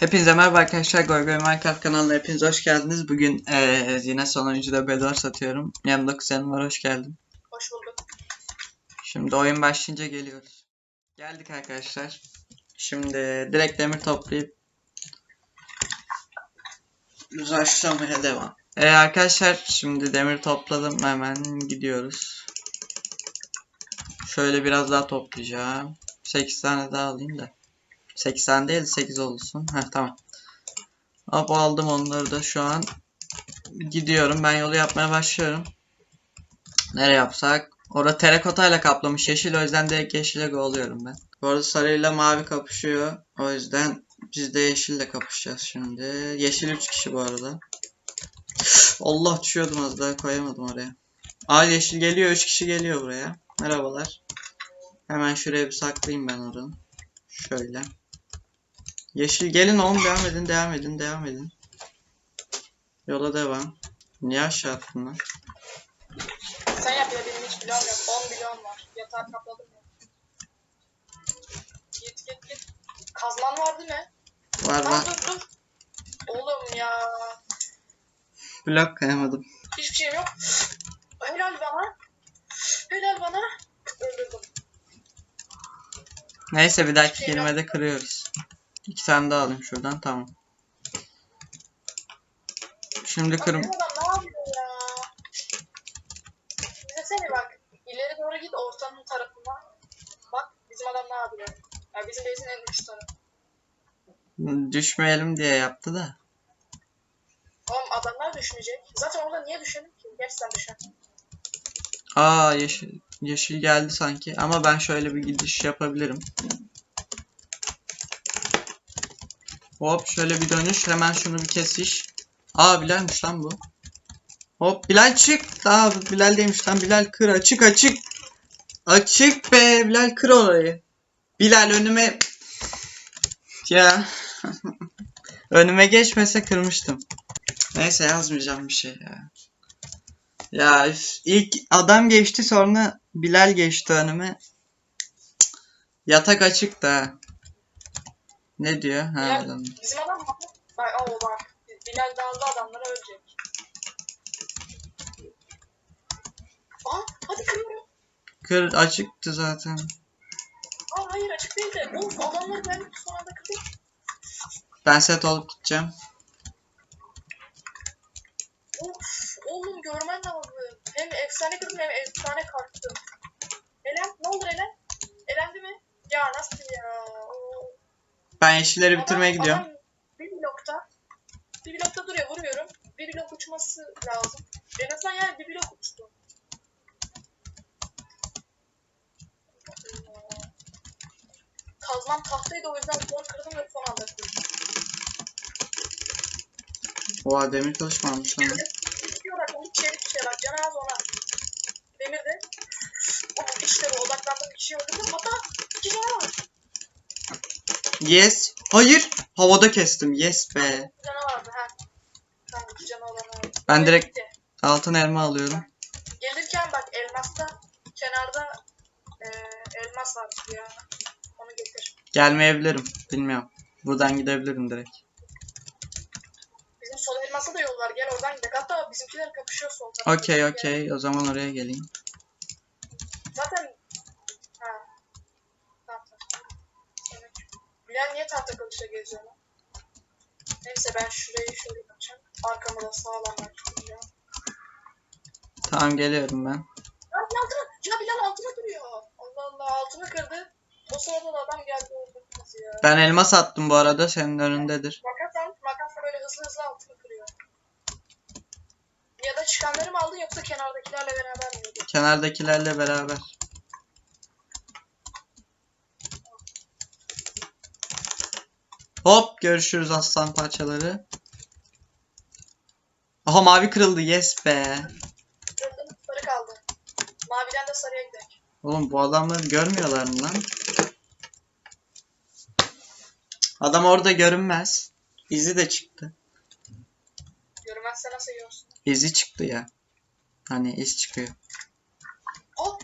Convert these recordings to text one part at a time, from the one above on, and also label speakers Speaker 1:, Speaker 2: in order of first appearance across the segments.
Speaker 1: Hepinize merhaba arkadaşlar. Goygoy Minecraft kanalına hepiniz hoş geldiniz. Bugün eee, yine sonuncuda bedvar satıyorum. Yanımda kuzenim var, hoş geldin.
Speaker 2: Hoş bulduk.
Speaker 1: Şimdi oyun başlayınca geliyoruz. Geldik arkadaşlar. Şimdi direkt demir toplayıp Uzaşlamaya devam. Ee, arkadaşlar şimdi demir topladım hemen gidiyoruz. Şöyle biraz daha toplayacağım. 8 tane daha alayım da. 80 değil 8 olsun. Heh tamam. Hop aldım onları da şu an. Gidiyorum ben yolu yapmaya başlıyorum. Nereye yapsak? Orada terakotayla kaplamış yeşil o yüzden direkt yeşile oluyorum ben. Bu arada sarıyla mavi kapışıyor. O yüzden biz de yeşille kapışacağız şimdi. Yeşil 3 kişi bu arada. Allah düşüyordum az daha koyamadım oraya. Aa yeşil geliyor 3 kişi geliyor buraya. Merhabalar. Hemen şuraya bir saklayayım ben oranı. Şöyle. Yeşil gelin oğlum devam edin devam edin devam edin. Yola devam. Niye aşağı attın lan?
Speaker 2: Sen yap ya benim hiç bloğum yok. 10 bloğum var. Yatağı kapladım ya. Git git git. Kazman var değil mi?
Speaker 1: Var
Speaker 2: Lan
Speaker 1: var.
Speaker 2: dur dur. Oğlum ya.
Speaker 1: Blok kayamadım.
Speaker 2: Hiçbir şeyim yok. Helal bana. Helal bana. Öldürdüm.
Speaker 1: Neyse bir dahaki kelimede kırıyoruz. İki tane daha alayım şuradan tamam. Şimdi kırım.
Speaker 2: bizim adam ne yapıyor ya? Desene bak. İleri doğru git ortanın tarafına. Bak bizim adam ne yapıyor? Ya bizim base'in en uç tarafı.
Speaker 1: Düşmeyelim diye yaptı da.
Speaker 2: Oğlum adamlar düşmeyecek. Zaten orada niye düşelim ki? Geç sen düşen.
Speaker 1: Aa yeşil yeşil geldi sanki ama ben şöyle bir gidiş yapabilirim. Hop şöyle bir dönüş hemen şunu bir kesiş. Aa Bilal'miş lan bu. Hop Bilal çık. Aa Bilal değilmiş lan Bilal kır açık açık. Açık be Bilal kır orayı. Bilal önüme ya önüme geçmese kırmıştım. Neyse yazmayacağım bir şey ya. Ya ilk adam geçti sonra Bilal geçti önüme. Yatak açık da. Ne diyor? Ha, adam.
Speaker 2: Bizim adam mı? Bak o bak. Bilal daldı adamlara ölecek. Aa hadi kırıyorum.
Speaker 1: Kır açıktı zaten.
Speaker 2: Aa hayır açık değil de. Of adamlar ben son anda kırdım.
Speaker 1: Ben set olup gideceğim.
Speaker 2: Of oğlum görmen lazım. Hem efsane kırdım hem efsane kalktım. Elen ne olur Elen? Elendi mi? Ya nasıl ya?
Speaker 1: Ben yeşilleri bitirmeye
Speaker 2: Adam-
Speaker 1: gidiyorum.
Speaker 2: adam bir blokta. Bir blokta duruyor vuruyorum. Bir blok uçması lazım. En azından yani bir blok uçtu. Kazmam tahtaydı o yüzden zor kırdım ve son anda kırdım.
Speaker 1: Oha demir kılıç mı almış lan?
Speaker 2: Bitiyor bak onu çelik bir şey bak canı az ona. Demir de. Oh, işte bu odaklandım bir şey öldürdüm. Hatta iki canı var.
Speaker 1: Yes. Hayır. Havada kestim. Yes be.
Speaker 2: Canı vardı ha. Tamam evet.
Speaker 1: Ben direkt-
Speaker 2: bitti.
Speaker 1: Altın elma alıyorum.
Speaker 2: Gelirken bak elmasta kenarda e, elmas var ya. Onu getir.
Speaker 1: Gelmeyebilirim. Bilmiyorum. Buradan gidebilirim direkt.
Speaker 2: Bizim sol elmasa da yol var. Gel oradan gidelim. Hatta bizimkiler kapışıyor sol tarafta.
Speaker 1: Okey okey. O zaman oraya geleyim.
Speaker 2: Zaten ha. Tamam tamam. Evet. Bilal niye tahta kılıçla geziyor lan? Neyse ben şurayı şöyle yapacağım. Arkamı da sağlam açacağım.
Speaker 1: Tamam geliyorum ben.
Speaker 2: Ya altına, ya Bilal altına duruyor. Allah Allah altını kırdı. O sırada da adam geldi öldürdü bizi ya.
Speaker 1: Ben elmas attım bu arada. Senin önündedir.
Speaker 2: Makas al, makasla böyle hızlı hızlı altını kırıyor. Ya da çıkanları mı aldın yoksa kenardakilerle beraber mi yedin?
Speaker 1: Kenardakilerle beraber. Hop görüşürüz aslan parçaları. Aha mavi kırıldı yes be.
Speaker 2: Sarı kaldı. Maviden de sarıya gidelim.
Speaker 1: Oğlum bu adamları görmüyorlar mı lan? Adam orada görünmez. İzi de çıktı.
Speaker 2: Görmezse nasıl yiyorsun?
Speaker 1: İzi çıktı ya. Hani iz çıkıyor.
Speaker 2: Aa!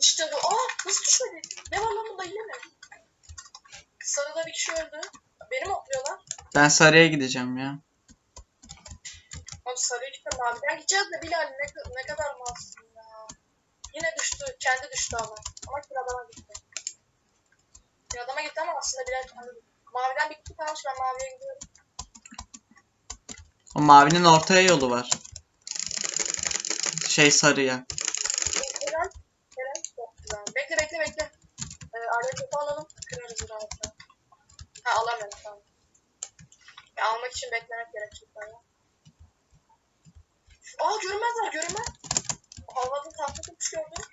Speaker 2: İşte bu. Aa! Nasıl düşmedi? Ne var lan bunda yine mi? Sarıda bir kişi öldü. Beni mi okluyorlar?
Speaker 1: Ben sarıya gideceğim ya.
Speaker 2: Oğlum sarıya gitme maviden gideceğiz de Bilal ne, ne kadar malsın ya. Yine düştü. Kendi düştü ama. Ama bir adama gitti. Bir adama gitti ama aslında Bilal kendi. Maviden bitti kalmış ben maviye gidiyorum.
Speaker 1: O mavinin ortaya yolu var. Şey sarıya.
Speaker 2: Bekle bekle bekle. Ee, alet alalım. Kırarız rahatla. Ha alamıyorum tamam. Ya, almak için beklemek gerekecek bana. Aa görünmezler görünmez. Havada tahta gördüm.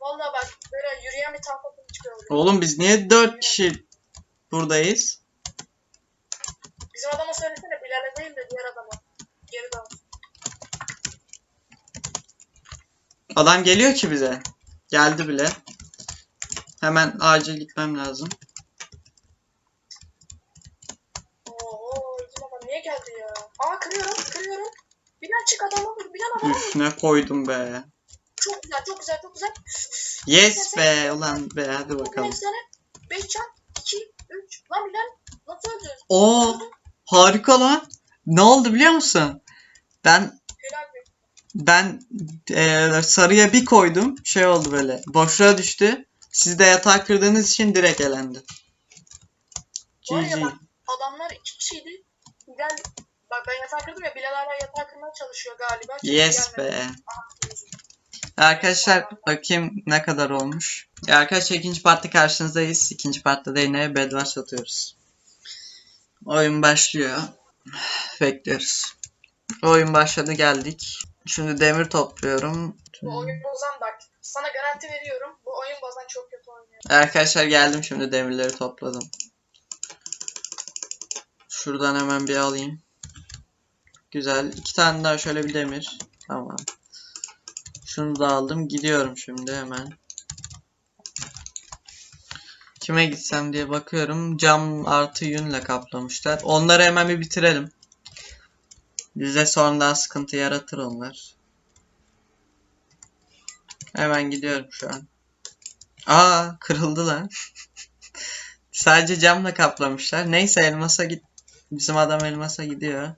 Speaker 2: Vallahi bak böyle yürüyen bir tahta gördüm.
Speaker 1: Oğlum biz niye dört kişi buradayız?
Speaker 2: Bizim adama söylesene Bilal'e değil de diğer adama. Geri dön.
Speaker 1: Adam geliyor ki bize. Geldi bile. Hemen acil gitmem lazım.
Speaker 2: Oo bizim adam niye geldi ya? Aa kırıyorum kırıyorum. Bilal çık adama vur. Bilal adama vur.
Speaker 1: Koydum be.
Speaker 2: Çok güzel çok güzel çok güzel.
Speaker 1: Yes be ulan be hadi bakalım.
Speaker 2: 5 tane. 5 can. 2, 3. Lan Bilal nasıl öldün?
Speaker 1: Oo harika lan. Ne oldu biliyor musun? Ben ben eee, sarıya bir koydum. Şey oldu böyle. Boşluğa düştü. Siz de yatağı kırdığınız için direkt elendi.
Speaker 2: Ya
Speaker 1: GG.
Speaker 2: bak adamlar 2 kişiydi. Bilal Bak ben yatağı kırdım ya Bilal hala yatağı kırmaya çalışıyor galiba. Çünkü
Speaker 1: Yes
Speaker 2: gelmedi.
Speaker 1: be.
Speaker 2: Aha,
Speaker 1: Arkadaşlar bakayım ne kadar olmuş. Ya arkadaşlar ikinci partta karşınızdayız. İkinci partta da yine Bedwars atıyoruz. Oyun başlıyor. Bekliyoruz. Oyun başladı geldik. Şimdi demir topluyorum.
Speaker 2: Bu oyun bozan bak. Sana garanti veriyorum. Oyun bozan çok kötü oynuyor.
Speaker 1: Arkadaşlar geldim şimdi demirleri topladım. Şuradan hemen bir alayım. Güzel. iki tane daha şöyle bir demir. Tamam. Şunu da aldım. Gidiyorum şimdi hemen. Kime gitsem diye bakıyorum. Cam artı yünle kaplamışlar. Onları hemen bir bitirelim. Bize sonradan sıkıntı yaratır onlar. Hemen gidiyorum şu an. Aa kırıldı lan. Sadece camla kaplamışlar. Neyse elmasa git. Bizim adam elmasa gidiyor.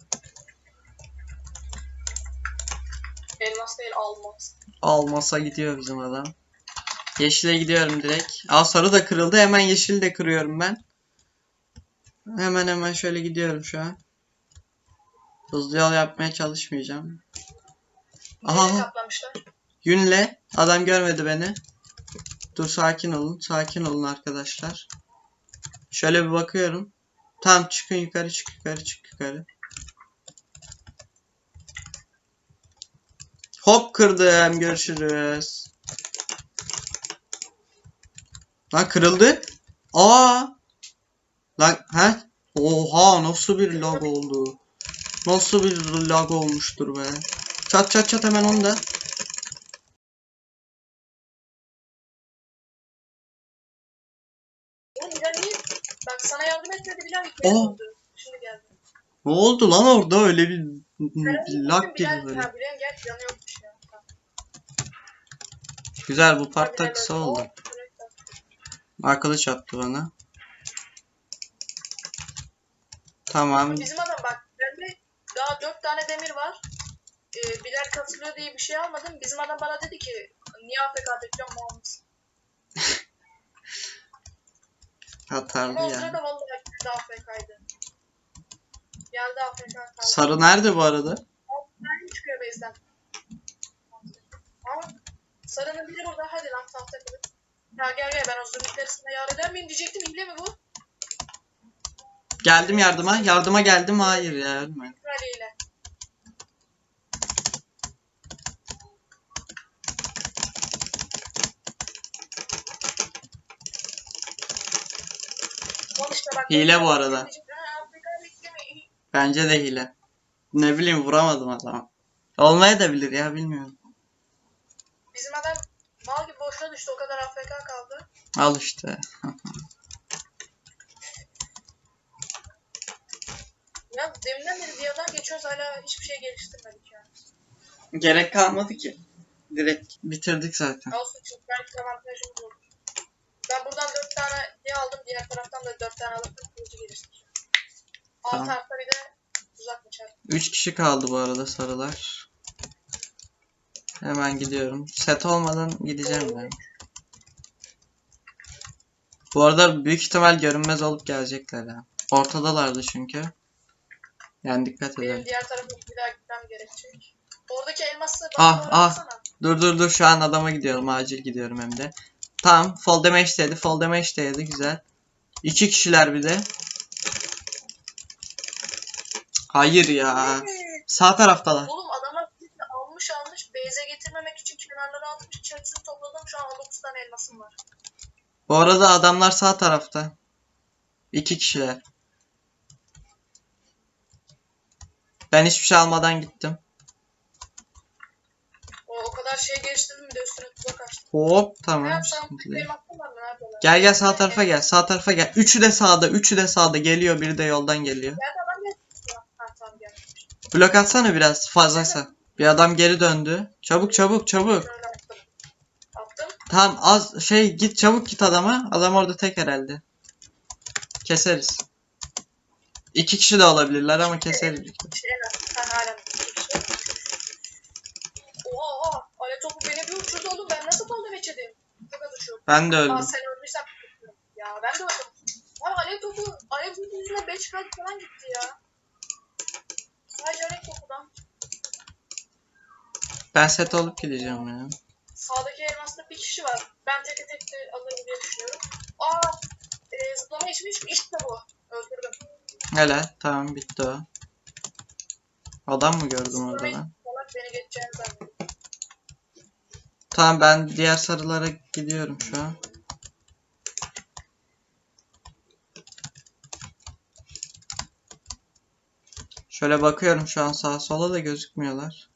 Speaker 2: Elmas değil almaz.
Speaker 1: Almasa gidiyor bizim adam. Yeşile gidiyorum direkt. Aa sarı da kırıldı. Hemen yeşil de kırıyorum ben. Hemen hemen şöyle gidiyorum şu an. Hızlı yol yapmaya çalışmayacağım. Aha
Speaker 2: kaplamışlar?
Speaker 1: yünle. Adam görmedi beni. Dur sakin olun. Sakin olun arkadaşlar. Şöyle bir bakıyorum. Tamam çıkın yukarı çık yukarı çık yukarı. Hop kırdım. Görüşürüz. Lan kırıldı. Aa. Lan he? Oha nasıl bir lag oldu? Nasıl bir lag olmuştur be? Çat çat çat hemen onu da.
Speaker 2: Oğlum Bilal niye? Bak sana yardım oldu. Geldi.
Speaker 1: Ne oldu lan orada öyle bir, bir lag gibi böyle. Güzel bu
Speaker 2: Ha,
Speaker 1: part da
Speaker 2: Bilal
Speaker 1: kısa oldu.
Speaker 2: Oh, attı.
Speaker 1: Arkadaş attı bana. Tamam.
Speaker 2: Bizim adam bak bende daha dört tane demir var. Ee, Bilal katılıyor diye bir şey almadım. Bizim adam bana dedi ki niye AFK bekliyorum muhabbet.
Speaker 1: Hatarlı
Speaker 2: Ama o
Speaker 1: yani.
Speaker 2: sırada vallahi geldi AFK'ydı. Geldi AFK kaldı.
Speaker 1: Sarı nerede bu arada?
Speaker 2: Nereden çıkıyor base'den? Ama sarının biri burada. Hadi lan tahta kılıç. Ha gel gel ben o zümrütleri sana yar eder miyim diyecektim. İlle mi bu?
Speaker 1: Geldim yardıma. Yardıma geldim. Hayır ya ölme.
Speaker 2: Al
Speaker 1: Hile bu arada. Bence de hile. Ne bileyim vuramadım adama. Olmaya da bilir ya bilmiyorum.
Speaker 2: Bizim adam mal gibi boşluğa düştü. O kadar AFK kaldı.
Speaker 1: Al işte.
Speaker 2: Ya deminden beri bir adam geçiyoruz hala hiçbir şey geliştirmedik yani.
Speaker 1: Gerek kalmadı ki. Direkt bitirdik zaten.
Speaker 2: Olsun çünkü belki avantajımız olur. Ben buradan dört tane Bir aldım diğer taraftan da dört tane alıp kılıcı geliştireceğim. Alt
Speaker 1: Tamam.
Speaker 2: tarafta bir de tuzak bıçak.
Speaker 1: 3 kişi kaldı bu arada sarılar. Hemen gidiyorum. Set olmadan gideceğim ben. Bu arada büyük ihtimal görünmez olup gelecekler ha. Ortadalardı çünkü. Yani dikkat
Speaker 2: Benim
Speaker 1: edelim.
Speaker 2: diğer tarafa bir daha gitmem gerekecek. Oradaki elması
Speaker 1: Ah,
Speaker 2: bana
Speaker 1: ah.
Speaker 2: bıraksana.
Speaker 1: Dur dur dur şu an adama gidiyorum. Acil gidiyorum hem de. Tamam. Fall damage de yedi. Fall damage de yedi. Güzel. İki kişiler bir de. Hayır ya. Sağ taraftalar.
Speaker 2: Oğlum bizi almış almış base'e getirmemek için kenarları atmış çatısını topladım şu an 19 tane elmasım var.
Speaker 1: Bu arada adamlar sağ tarafta. İki kişiler. Ben hiçbir şey almadan gittim.
Speaker 2: O, kadar şey geliştirdim bir de üstüne tuzak açtım.
Speaker 1: Hop tamam.
Speaker 2: Sen
Speaker 1: sıkıntı değil. Gel gel sağ tarafa gel. Sağ tarafa gel. Üçü de sağda. Üçü de sağda. Geliyor. Biri de yoldan geliyor.
Speaker 2: Ha tamam geldi.
Speaker 1: Blok atsana biraz fazlaysa. Bir adam geri döndü. Çabuk çabuk çabuk.
Speaker 2: Attım. Attım.
Speaker 1: Tamam az şey git çabuk git adama. Adam orada tek herhalde. Keseriz. İki kişi de olabilirler ama keseriz.
Speaker 2: Şey en az. Sen hala Oha oha. Ale topu beni bir uçurdu oğlum. Ben nasıl kaldım içedim? Çok az uçuyor.
Speaker 1: Ben de
Speaker 2: Aa
Speaker 1: öldüm.
Speaker 2: sen öldüysen. Ya ben de öldüm. Abi alev topu, alev topu yüzüne 5 kalp falan gitti ya. Sadece alev topudan.
Speaker 1: Ben set olup gideceğim ya.
Speaker 2: Sağdaki elmasında bir kişi var. Ben tek tek de alırım diye düşünüyorum. Aa, e, zıplama içmiş. İşte bu. Öldürdüm.
Speaker 1: Hele tamam bitti o. Adam mı gördüm orada lan?
Speaker 2: salak beni geçeceğini zannediyorum.
Speaker 1: Tamam ben diğer sarılara gidiyorum şu an. Şöyle bakıyorum şu an sağa sola da gözükmüyorlar.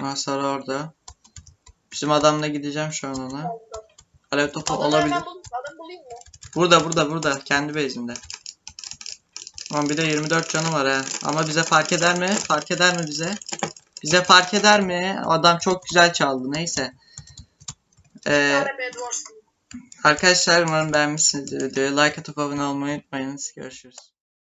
Speaker 1: Ha sarı orada. Bizim adamla gideceğim şu an ona. Alev topu olabilir.
Speaker 2: hemen bulayım, adam bulayım mı?
Speaker 1: Burada burada burada kendi base'inde. Ama bir de 24 canı var ha. Ama bize fark eder mi? Fark eder mi bize? Bize fark eder mi? Adam çok güzel çaldı. Neyse. Ee,
Speaker 2: Bedwars.
Speaker 1: arkadaşlar umarım beğenmişsinizdir videoyu. Like atıp abone olmayı unutmayınız. Görüşürüz.